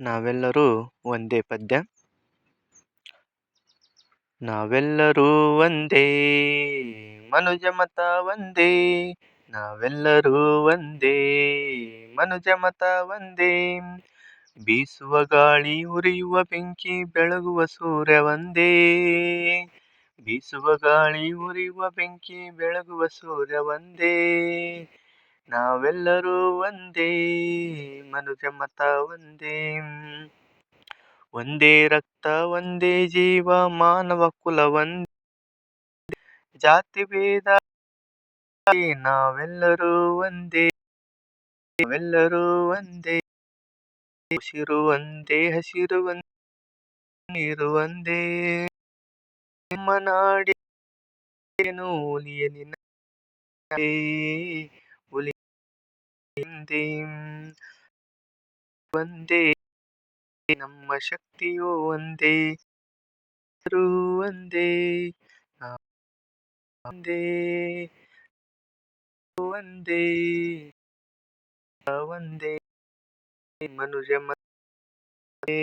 ನಾವೆಲ್ಲರೂ ಒಂದೇ ಪದ್ಯ. ನಾವೆಲ್ಲರೂ ಒಂದೇ, ಮನುಜ ಮತ ಒಂದೇ. ನಾವೆಲ್ಲರೂ ಒಂದೇ, ಮನುಜ ಮತ ಒಂದೇ. ಬೀಸುವ ಗಾಳಿ, ಉರಿಯುವ ಬೆಂಕಿ, ಬೆಳಗುವ ಸೂರ್ಯ ಒಂದೇ. ಬೀಸುವ ಗಾಳಿ, ಉರಿಯುವ ಬೆಂಕಿ, ಬೆಳಗುವ ಸೂರ್ಯ ಒಂದೇ. ನಾವೆಲ್ಲರೂ ಒಂದೇ ಮನುಜ ಮತ ಒಂದೇ. ಒಂದೇ ರಕ್ತ, ಒಂದೇ ಜೀವ, ಮಾನವ ಕುಲ ಒಂದೇ. ಜಾತಿ ಭೇದ, ನಾವೆಲ್ಲರೂ ಒಂದೇ. ನಾವೆಲ್ಲರೂ ಒಂದೇ. ಉಸಿರು ಒಂದೇ, ಹಸಿರು ಒಂದೇ, ನೀರು ಒಂದೇ. ನಿಮ್ಮ ನಾಡಿ ನೋಲಿಯ ಹಿಂದೆ ಒಂದೇ ನಮ್ಮ ಶಕ್ತಿಯು ಒಂದೇ ಎಲ್ಲರೂ ಒಂದೇ ನಾವು ಒಂದೇ ಒಂದೇ ಒಂದೇ ಮನುಜ ಮತೆ